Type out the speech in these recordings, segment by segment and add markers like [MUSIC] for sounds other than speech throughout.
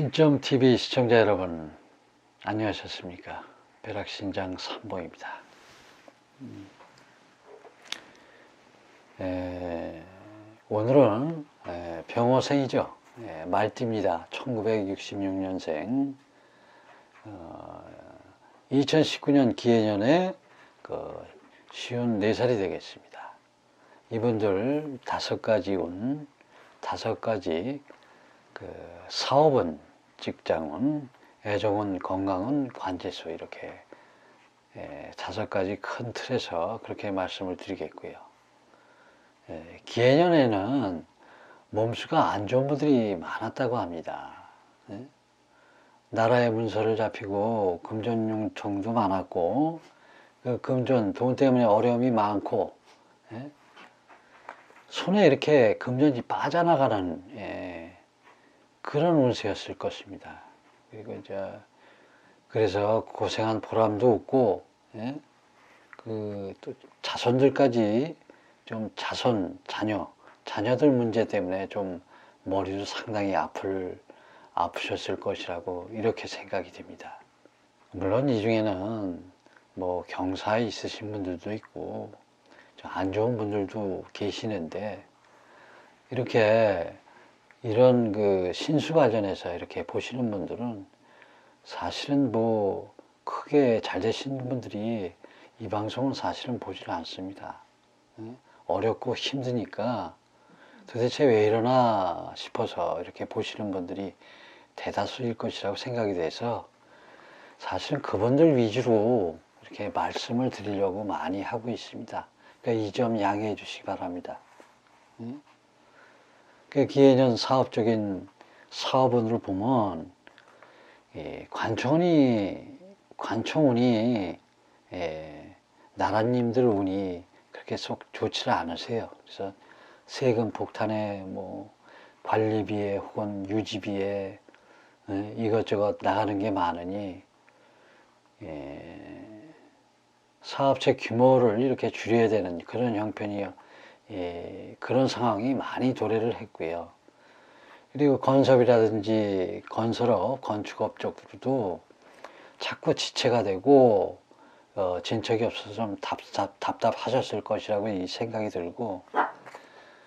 신점TV 시청자 여러분, 안녕하셨습니까? 벼락신장 삼봉입니다. 음. 에, 오늘은 에, 병호생이죠. 에, 말띠입니다. 1966년생. 어, 2019년 기해년에 그 쉬운 4살이 되겠습니다. 이분들 다섯 가지 운, 다섯 가지 그 사업은 직장은 애정은 건강은 관제수 이렇게 예, 다섯 가지 큰 틀에서 그렇게 말씀을 드리겠고요. 예, 기해년에는 몸수가 안 좋은 분들이 많았다고 합니다. 예? 나라의 문서를 잡히고 금전융통도 많았고 그 금전 돈 때문에 어려움이 많고 예? 손에 이렇게 금전이 빠져나가는 예, 그런 운세였을 것입니다. 그리고 이제 그래서 고생한 보람도 없고 예? 그또 자손들까지 좀 자손 자녀 자녀들 문제 때문에 좀 머리도 상당히 아플 아프셨을 것이라고 이렇게 생각이 됩니다. 물론 이 중에는 뭐 경사에 있으신 분들도 있고 안 좋은 분들도 계시는데 이렇게 이런 그 신수 관련해서 이렇게 보시는 분들은 사실은 뭐 크게 잘 되시는 분들이 이 방송은 사실은 보질 않습니다. 예? 어렵고 힘드니까 도대체 왜 이러나 싶어서 이렇게 보시는 분들이 대다수일 것이라고 생각이 돼서 사실은 그분들 위주로 이렇게 말씀을 드리려고 많이 하고 있습니다. 그러니까 이 점 양해해 주시기 바랍니다. 응? 그 기해년 사업적인 사업운을 보면 예, 관청운이 관청운이 예, 나라님들 운이 그렇게 속 좋지를 않으세요. 그래서 세금 폭탄에 뭐 관리비에 혹은 유지비에 예, 이것저것 나가는 게 많으니 예, 사업체 규모를 이렇게 줄여야 되는 그런 형편이 예, 그런 상황이 많이 도래를 했고요. 그리고 건설이라든지 건설업, 건축업 쪽으로도 자꾸 지체가 되고 어, 진척이 없어서 좀 답답, 답답 하셨을 것이라고 이 생각이 들고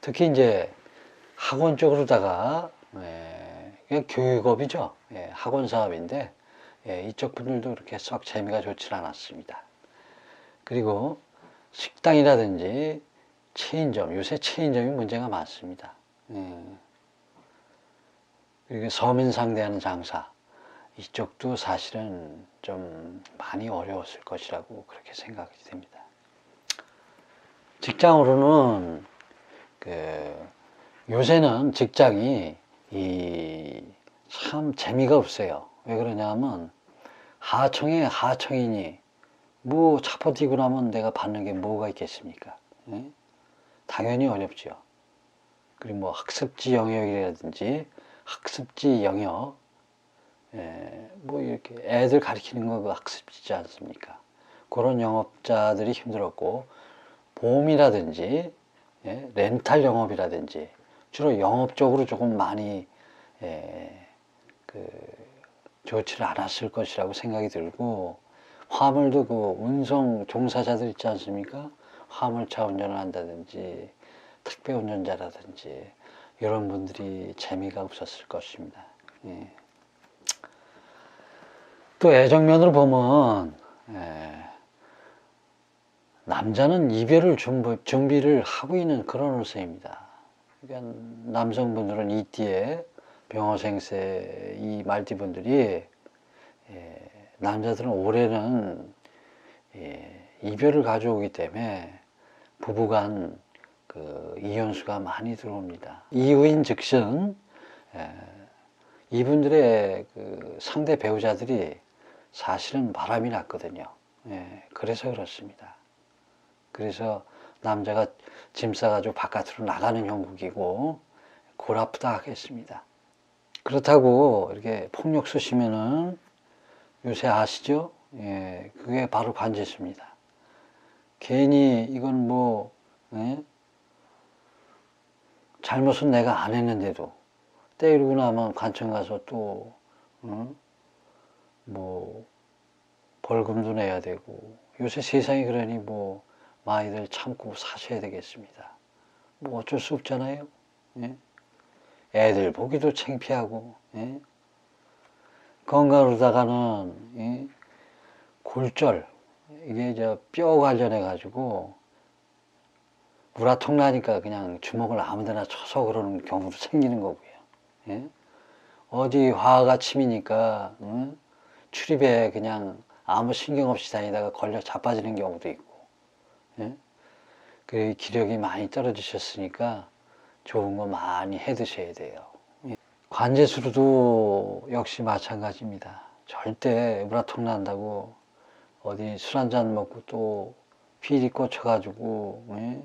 특히 이제 학원 쪽으로다가 예, 교육업이죠. 예, 학원 사업인데 예, 이쪽 분들도 그렇게 썩 재미가 좋지 않았습니다. 그리고 식당이라든지 체인점, 요새 체인점이 문제가 많습니다. 예. 그리고 서민 상대하는 장사, 이쪽도 사실은 좀 많이 어려웠을 것이라고 그렇게 생각이 됩니다. 직장으로는 그 요새는 직장이 이참 재미가 없어요. 왜 그러냐면 하청에 하청이니 뭐 차포 뛰고 나면 내가 받는 게 뭐가 있겠습니까? 예? 당연히 어렵죠. 그리고 뭐 학습지 영역이라든지 학습지 영역, 예, 뭐 이렇게 애들 가르치는 거 그 학습지지 않습니까? 그런 영업자들이 힘들었고 보험이라든지 예, 렌탈 영업이라든지 주로 영업 적으로 조금 많이 예, 그 좋지를 않았을 것이라고 생각이 들고 화물도 그 운송 종사자들 있지 않습니까? 화물차 운전을 한다든지 택배 운전자라든지 이런 분들이 재미가 없었을 것입니다. 예. 또 애정면으로 보면 예. 남자는 이별을 준비, 준비를 하고 있는 그런 운세입니다. 그러니까 남성분들은 이띠에 병어생세 이 말띠분들이 예. 남자들은 올해는 예. 이별을 가져오기 때문에 부부간 그 이혼수가 많이 들어옵니다. 이후인 즉슨 예, 이분들의 그 상대 배우자들이 사실은 바람이 났거든요. 예, 그래서 그렇습니다. 그래서 남자가 짐 싸가지고 바깥으로 나가는 형국이고 골 아프다 하겠습니다. 그렇다고 이렇게 폭력 쓰시면은 요새 아시죠? 예, 그게 바로 관제수입니다. 괜히 이건 뭐 예? 잘못은 내가 안 했는데도 때리고 나면 관청 가서 또, 응? 뭐, 벌금도 내야 되고, 요새 세상이 그러니 뭐, 많이들 참고 사셔야 되겠습니다. 뭐 어쩔 수 없잖아요. 예? 애들 보기도 창피하고, 예? 건강으로다가는, 예? 골절, 이게 저 뼈 관련해 가지고, 우라통 나니까 그냥 주먹을 아무데나 쳐서 그러는 경우도 생기는 거고요. 예? 어디 화가 침이니까 응? 출입에 그냥 아무 신경 없이 다니다가 걸려 자빠지는 경우도 있고, 예? 그 기력이 많이 떨어지셨으니까 좋은 거 많이 해 드셔야 돼요. 예. 관제수로도 역시 마찬가지입니다. 절대 우라통 난다고 어디 술 한잔 먹고 또 피리 꽂혀가지고 예?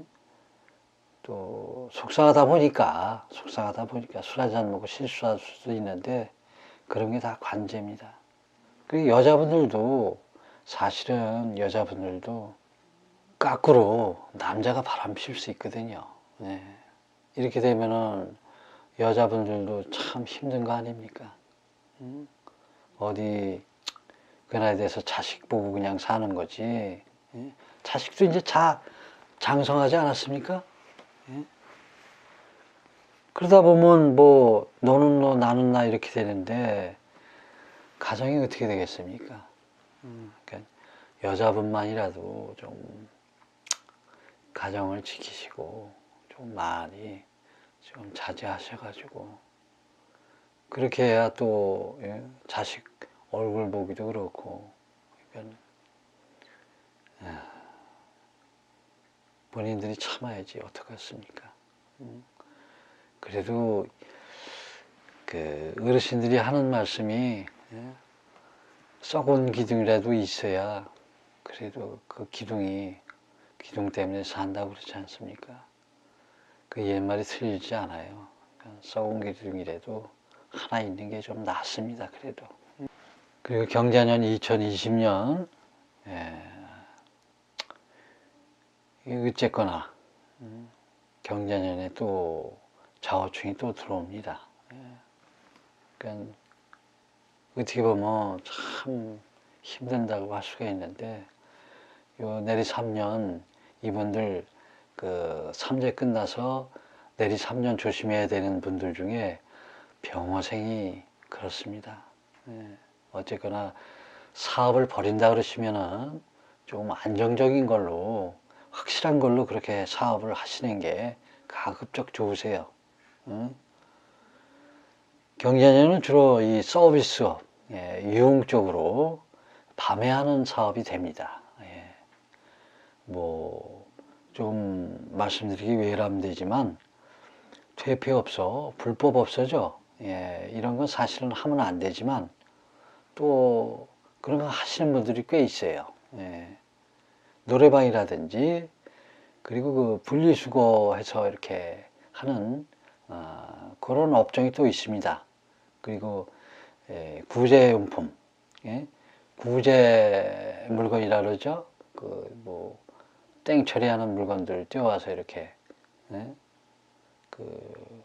또 속상하다 보니까 속상하다 보니까 술 한잔 먹고 실수할 수도 있는데 그런 게 다 관제입니다. 그 여자분들도 사실은 여자분들도 거꾸로 남자가 바람 필 수 있거든요. 네. 이렇게 되면은 여자분들도 참 힘든 거 아닙니까? 음? 어디 그 나이에 대해서 자식 보고 그냥 사는 거지. 예? 자식도 이제 자 장성하지 않았습니까? 예? 그러다 보면 뭐 너는 너 나는 나 이렇게 되는데 가정이 어떻게 되겠습니까? 음, 그러니까 여자분만이라도 좀 가정을 지키시고 좀 많이 좀 자제하셔가지고 그렇게 해야 또 예, 자식 얼굴 보기도 그렇고 그러니까 예, 본인들이 참아야지 어떡하겠습니까? 음, 그래도 그 어르신들이 하는 말씀이 예, 썩은 기둥이라도 있어야 그래도 그 기둥이 기둥 때문에 산다고 그러지 않습니까? 그 옛말이 틀리지 않아요. 그러니까 썩은 기둥이라도 하나 있는 게 좀 낫습니다. 그래도. 그리고 경자년 2020년 예, 어쨌거나 음, 경자년에 또 자오충이 또 들어옵니다. 예, 그러니까 어떻게 보면 참 힘든다고 할 수가 있는데 요 내리 3년 이분들 그 삼재 끝나서 내리 3년 조심해야 되는 분들 중에 병어생이 그렇습니다. 예, 어쨌거나 사업을 벌인다 그러시면은 좀 안정적인 걸로 확실한 걸로 그렇게 사업을 하시는 게 가급적 좋으세요. 응? 경제년은 주로 이 서비스업, 예, 유흥 쪽으로 밤에 하는 사업이 됩니다. 예. 뭐, 좀 말씀드리기 외람되지만, 퇴폐업소, 불법업소죠. 예, 이런 건 사실은 하면 안 되지만, 또 그런 거 하시는 분들이 꽤 있어요. 예. 노래방이라든지, 그리고 그 분리수거해서 이렇게 하는 어, 그런 업종이 또 있습니다. 그리고 예, 구제용품, 예? 구제 물건이라 그러죠. 그 뭐 땡 처리하는 물건들 떼어와서 이렇게 예? 그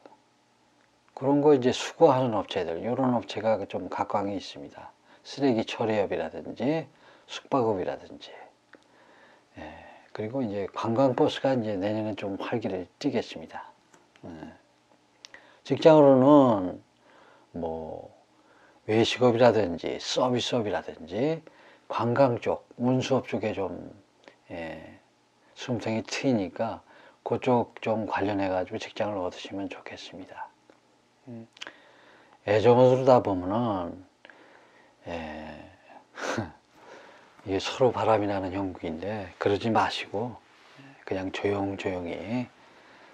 그런 거 이제 수거하는 업체들 이런 업체가 좀 각광이 있습니다. 쓰레기 처리업이라든지 숙박업이라든지 예, 그리고 이제 관광버스가 이제 내년에 좀 활기를 띠겠습니다. 예. 직장으로는 뭐 외식업이라든지 서비스업이라든지 관광 쪽, 운수업 쪽에 좀 예, 숨통이 트이니까 그쪽 좀 관련해 가지고 직장을 얻으시면 좋겠습니다. 음, 애정으로 다 보면은 예, [LAUGHS] 이게 서로 바람이 나는 형국인데 그러지 마시고 그냥 조용조용히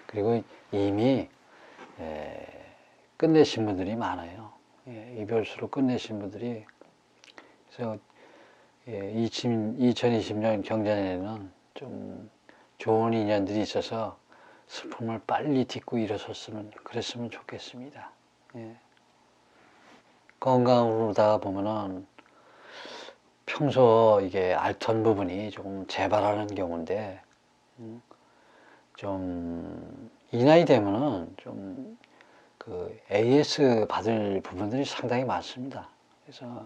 그리고 이미 예, 끝내신 분들이 많아요. 예, 이별수로 끝내신 분들이 그래서 예, 2020년 경자년에는 좀 좋은 인연들이 있어서 슬픔을 빨리 딛고 일어섰으면 그랬으면 좋겠습니다. 예. 건강으로다가 보면은 평소 이게 앓던 부분이 조금 재발하는 경우인데 음, 좀이 나이 되면은 좀 그 AS 받을 부분들이 상당히 많습니다. 그래서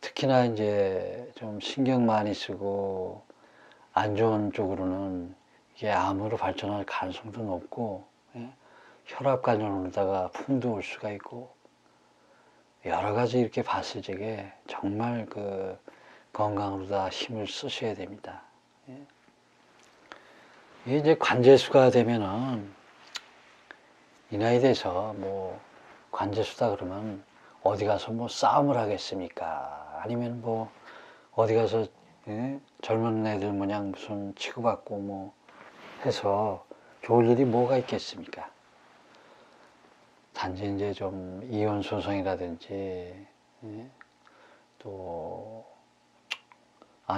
특히나 이제 좀 신경 많이 쓰고 안 좋은 쪽으로는 이게 암으로 발전할 가능성도 높고 예? 혈압 관련으로다가 풍도 올 수가 있고 여러 가지 이렇게 봤을 적에 정말 그 건강으로 다 힘을 쓰셔야 됩니다. 예? 이제 관제수가 되면은 이 나이 돼서 뭐 관제수다 그러면 어디 가서 뭐 싸움을 하겠습니까? 아니면 뭐 어디 가서 예? 젊은 애들 모양 무슨 치고받고 뭐 해서 좋을 일이 뭐가 있겠습니까? 단지 이제 좀 이혼 소송이라든지 예? 또안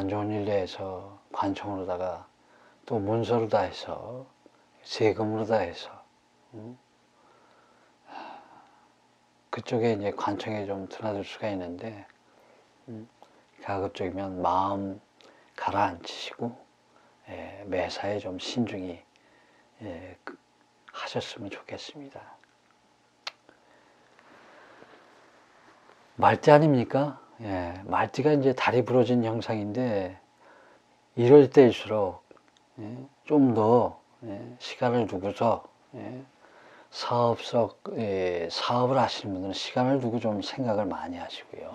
좋은 일로 해서 관청으로다가 또 문서로 다 해서 세금으로 다 해서 음? 그쪽에 이제 관청에 좀 드나들 수가 있는데 음, 가급적이면 마음 가라앉히시고 예, 매사에 좀 신중히 예, 그- 하셨으면 좋겠습니다. 말띠 아닙니까? 예, 말띠가 이제 다리 부러진 형상인데 이럴 때일수록 예, 좀더 시간을 두고서 예, 사업 속 예, 사업을 하시는 분들은 시간을 두고 좀 생각을 많이 하시고요.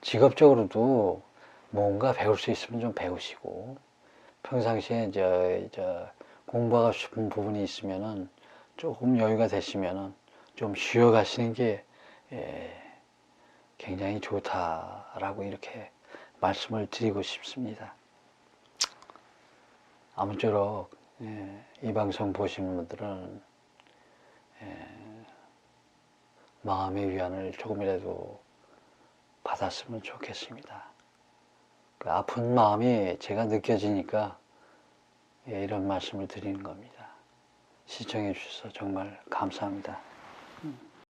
직업적으로도 뭔가 배울 수 있으면 좀 배우시고 평상시에 저, 저 공부하고 싶은 부분이 있으면은 조금 여유가 되시면은 좀 쉬어 가시는 게 예, 굉장히 좋다라고 이렇게 말씀을 드리고 싶습니다. 아무쪼록 예, 이 방송 보시는 분들은 예, 마음의 위안을 조금이라도 받았으면 좋겠습니다. 그 아픈 마음이 제가 느껴지니까 예, 이런 말씀을 드리는 겁니다. 시청해 주셔서 정말 감사합니다.